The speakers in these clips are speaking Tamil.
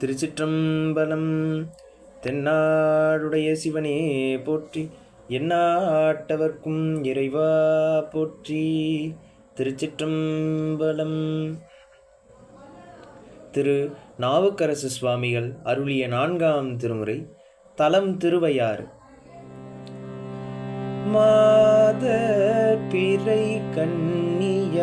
திருச்சிற்றம்பலம். தென்னாடுடைய சிவனே போற்றி எந்நாட்டவர்க்கும் இறைவா போற்றி. திருச்சிற்றம்பலம். திரு. நாவுக்கரசு சுவாமிகள் அருளிய நான்காம் திருமுறை தலம் திருவையாறு. மாத பிறை கண்ணியானை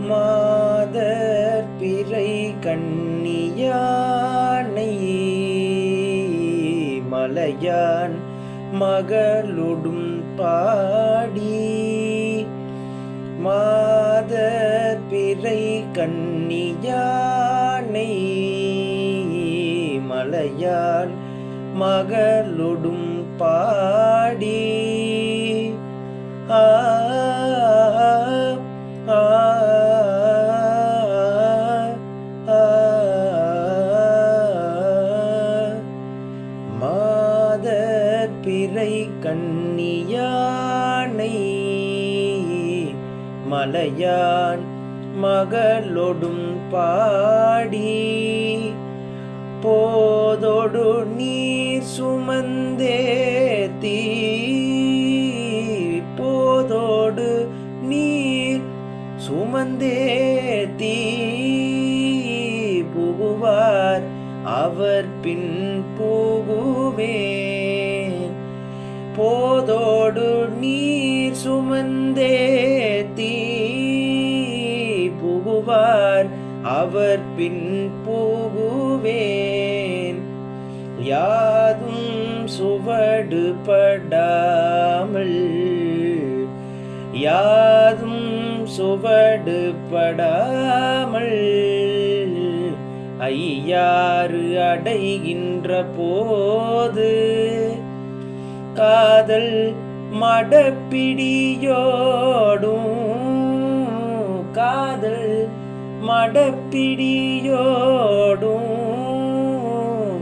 மாத பிறை கண்ணியானை மலையான் மகளொடும் பாடி மாத பிறை கண்ணியானை மலையான் மகளொடும் பாடி. ஆ, மலையான் மகளொடும் பாடி. போதொடு நீர் சுமந்தே தீ. போதோடு நீர் சுமந்தே தீ. புகுவார் அவர் பின் புகுவேன். போதோடு நீர் சுமந்தே தீ புகுவார். அவர் பின் புகுவேன். யாதும் சுவடு படாமல். யாதும் சுவடு படாமல். ஐயாறு அடைகின்ற போது காதல் மடப்பிடியோடும் காதல் மடப்பிடியோடும்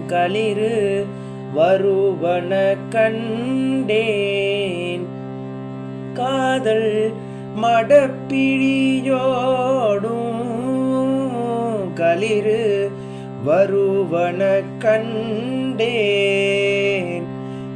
களிறு வருவன கண்டேன். காதல் மடப்பிழியோடும் களிறு வருவன கண்டேன்.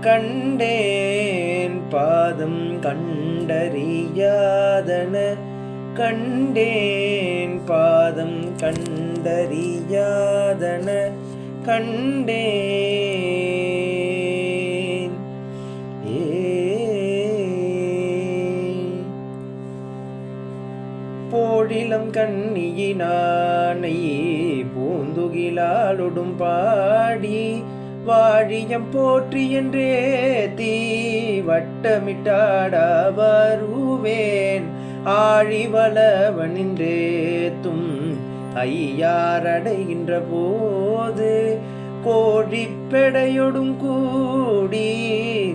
கண்டேன் பாதம் கண்டறியாதன. கண்டேன் பாதம் கண்டறியாதன. கண்டேன். போடிலம் போழிலம் கண்ணியினானை பூந்துகிலாலொடும் பாடி வாழியம் போற்றி என்றே தீ வட்டமிட்டாடா வருவேன் ஆழிவளவனின்றேத்தும் ஐயாரடைகின்ற போது கோழிப்பெடையொடும் கூடி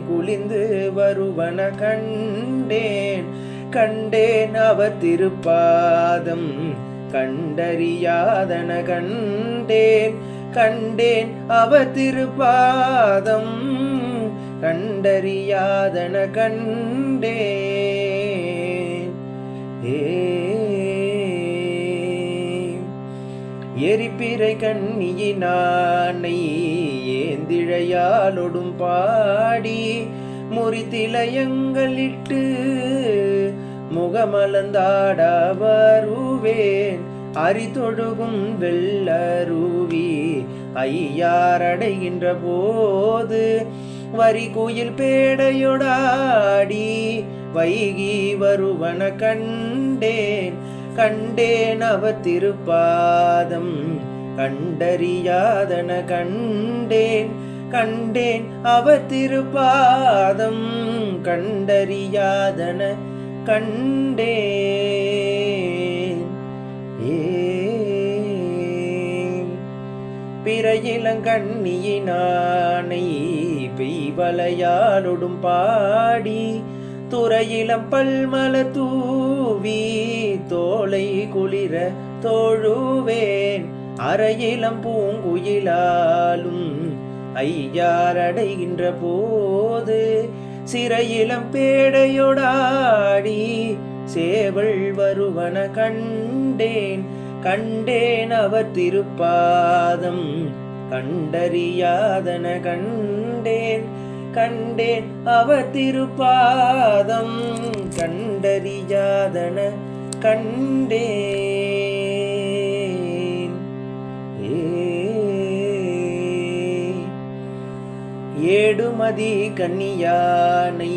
குளிந்து வருவன கண்டேன். கண்டேன் அவர் திருப்பாதம் கண்டறியாதன கண்டேன். கண்டேன் அவ திருப்பாதம். கண்டறியாதன கண்டேன். எரிப்பிறை கண்ணியினானை ஏந்திழையாலொடும் பாடி முறித்திலயங்களிட்டு முகமலந்தாட வருவேன் அரிதொழுகும் வெள்ளருவி ஐயாரடைகின்ற போது வரி கோயில் பேடையொடாடி வைகி வருவன கண்டேன் கண்டேன் அவர் திருப்பாதம் கண்டறியாதன கண்டேன் கண்டேன் அவர் திருப்பாதம் கண்டறியாதன கண்டேன். பிற இளங்கண்ணியினானை பெய்வலையாலொடும் பாடி துறையிலம் பல்மல தூவி தோலை குளிர தோழுவேன். அறையிலம் பூங்குயிலாலும் ஐயாரடைகின்ற போது சிறையிலம் பேடையொடாடி சேவள் வருவன கண் கண்டேன் கண்டேன் அவர் திருப்பாதம். கண்டறியாதன கண்டேன் கண்டேன் அவர் திருப்பாதம். கண்டறியாதன கண்டேன். ஏடுமதி கன்னியானை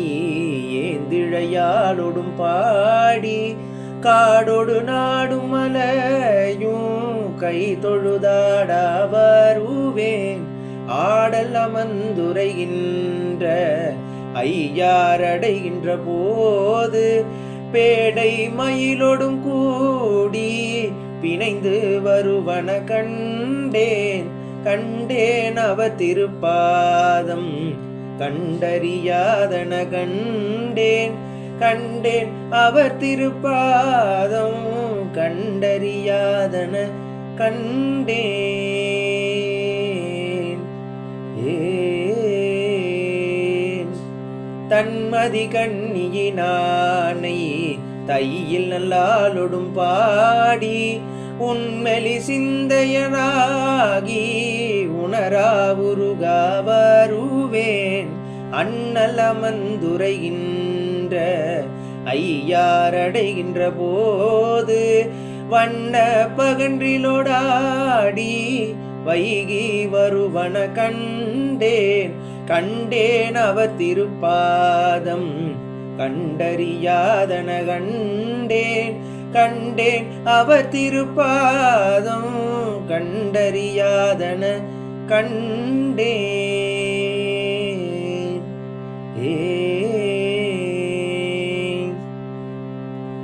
ஏந்திழையாளோடும் பாடி காடொடு நாடும் மலையும் கை தொழுதாடா வருவேன் ஆடல் அமர்ந்துரைகின்ற ஐயாரடைகின்ற போது பேடை மயிலோடும் கூடி பிணைந்து வருவன கண்டேன். கண்டேன் அவர் திருப்பாதம் கண்டறியாதன கண்டேன். கண்டேன் அவர் திருப்பாதம் கண்டறியாதன கண்டேன். தன்மதி கண்ணியினானை தையில் நல்லாலொடும் பாடி உண்மெலி சிந்தையனாகி உணரா அண்ணலமந்துரையின் நின்ற ஐயாரடைகின்ற போது வண்ண பகன்றிலோடாடி வைகி வருவன கண்டேன். கண்டேன் அவ திருப்பாதம் கண்டறியாதன கண்டேன். கண்டேன் அவ திருப்பாதம் கண்டறியாதன கண்டேன். ஏ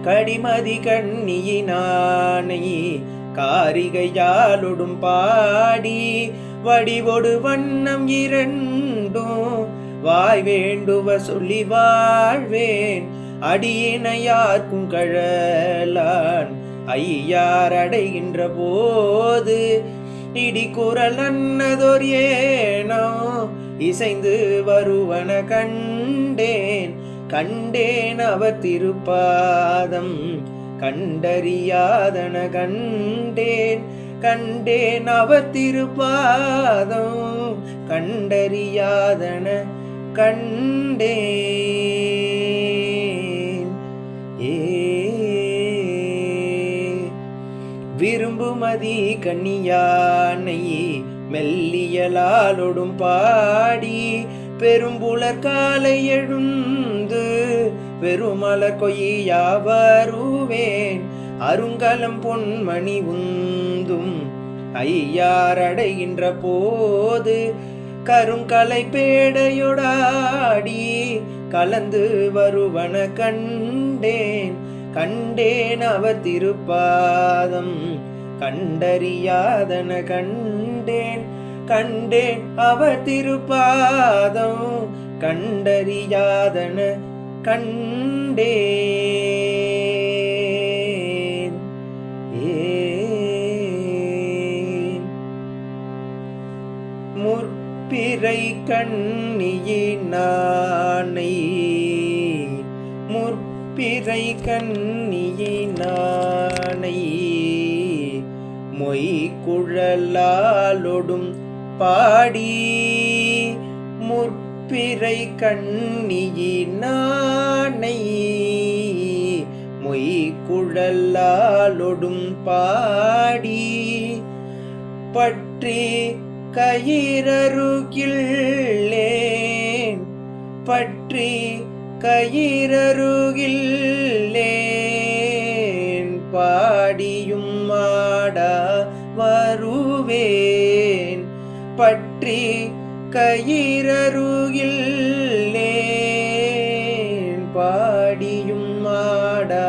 கடிமதி கண்ணியினானை காரிகையாலொடும் பாடி வடிவொடு வண்ணம் இரண்டும் வாய் வேண்டுவ சொல்லி வாழ்வேன். அடியினையார்க்கும் கழலான் ஐயார் அடைகின்ற போது இடிக்குரல் அன்னதொர் ஏனோ இசைந்து வருவன கண்டேன். கண்டேன் அவர் திருப்பாதம். கண்டறியாதன கண்டேன். கண்டேன் அவர் திருப்பாதம். கண்டறியாதன கண்டேன். ஏ விரும்புமதி கண்ணியானை மெல்லியலாலொடும் பாடி பெரும்புலர் காலை எழும் பெருமலர் கொய்யாவருவேன் அருங்கலம் பொன்மணி உந்தும். ஐயார் அடைகின்ற போது கருங்கலை பேடையுடாடி கலந்து வருவன கண்டேன். கண்டேன் அவர் திருப்பாதம். கண்டறியாதன கண்டேன். கண்டேன் அவர் திருப்பாதம். கண்டறியாதன கண்டே ஏன்? முற்பிறை கண்ணியினானை முற்பிறை கண்ணியினானை மொய் குழலாலொடும் பாடி பிறை கண்ணியினானை மொய் குழல்லாலொடும் பாடி. பற்றி கயிறருகில்லேன். பற்றி கயிறருகில்லேன். பாடியும் மாடா வருவேன். பற்றி கயிறருகில்லேன் பாடியும் மாடா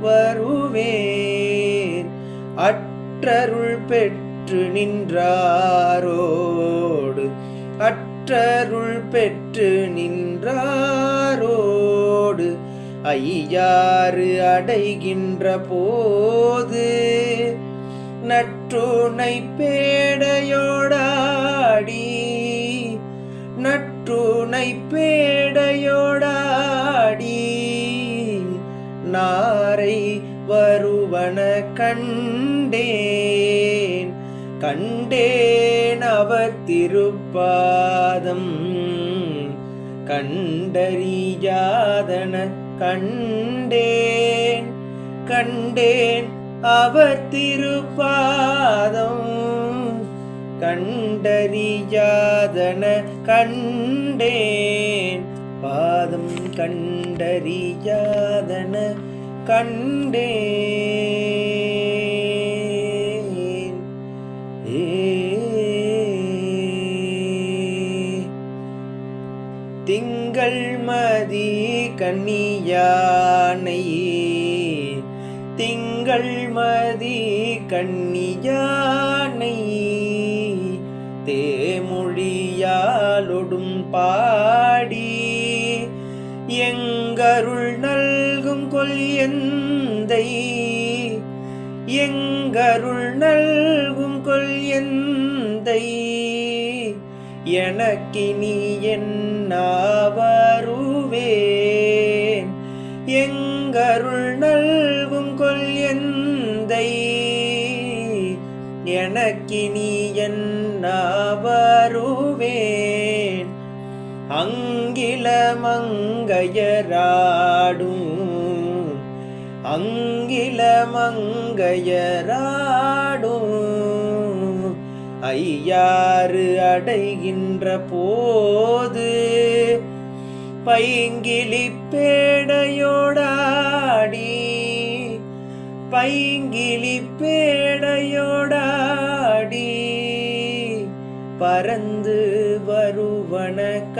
வருவேன். அற்றருள் பெற்று நின்றாரோடு அற்றருள் பெற்று நின்றாரோடு ஐயாறு அடைகின்ற போது நற்றுனை பேடையோடாடி பூனை பேடையோடாடி. நாரை வருவன கண்டேன். கண்டேன் அவர் திருப்பாதம். கண்டறியாதன கண்டேன். கண்டேன் அவர் திருப்பாதம். கண்டறியாதன கண்டேன். பாதம் கண்டறியாதன கண்டேன். திங்கள் மதி கன்னியானை திங்கள் மதி கன்னியானை தேமொழியாலொடும் பாடி எங்கருள் நல்கும் கொல் எந்தை எங்கருள் நல்கும் கொல் எந்தை எனக்கினி என்னாவருவேன் எங்கருள் நல்கும் கொல் எந்தை எனக்கினி அங்கில மங்கையராடும் அங்கில மங்கையராடும் ஐயாறு அடைகின்ற போது பைங்கிலி பேடையோடாடி பைங்கிலி பேடையோடாடி பறந்து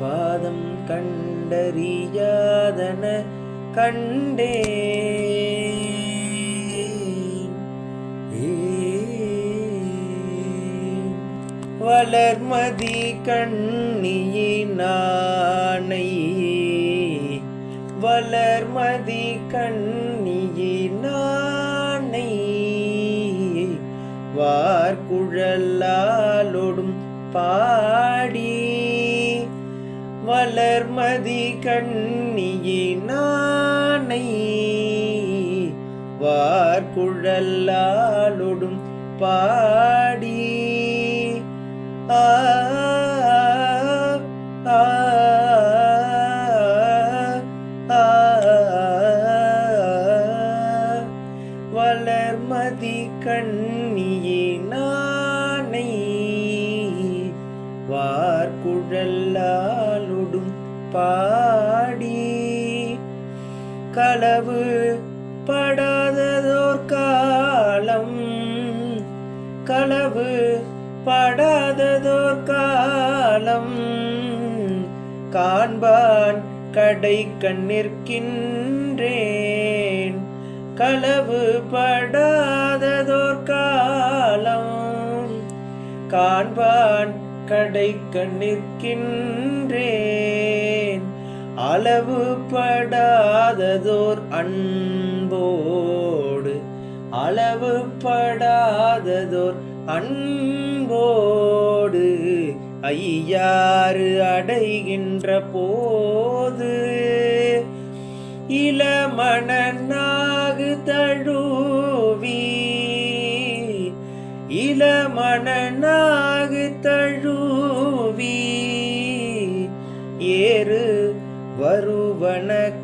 பாதம் கண்டறியாதன கண்டே. வளர்மதி கண்ணியினானை வளர்மதி கண்ணியினானை வார்குழலாலொடும் பாடி வளர்மதி கண்ணியினானை வார்குழல்லாலொடும் பாடி ஆ பாடி களவு படாததோர் காலம் களவு படாததோர் காலம். காண்பான் கடை கண்ணிற்கின்றேன் களவு படாததோர் காலம். காண்பான் கடை கண்ணிற்கின்றேன் அளவு படாததோர் அன்போடு அளவு படாததோர் அன்போடு ஐயாறு அடைகின்ற போது இளமணனாகு தழுவி இளமணனாகு தழு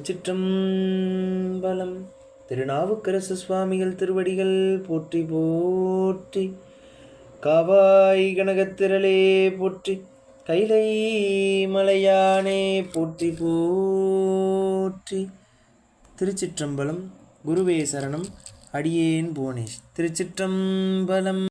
திருச்சிற்றம்பலம். திருநாவுக்கரசு சுவாமிகள் திருவடிகள் போற்றி போற்றி. காவாய் கனகத்திரளே போற்றி. கைலை மலையானே போற்றி போற்றி. திருச்சிற்றம்பலம் குருவே சரணம். அடியேன் புவனேஷ். திருச்சிற்றம்பலம்.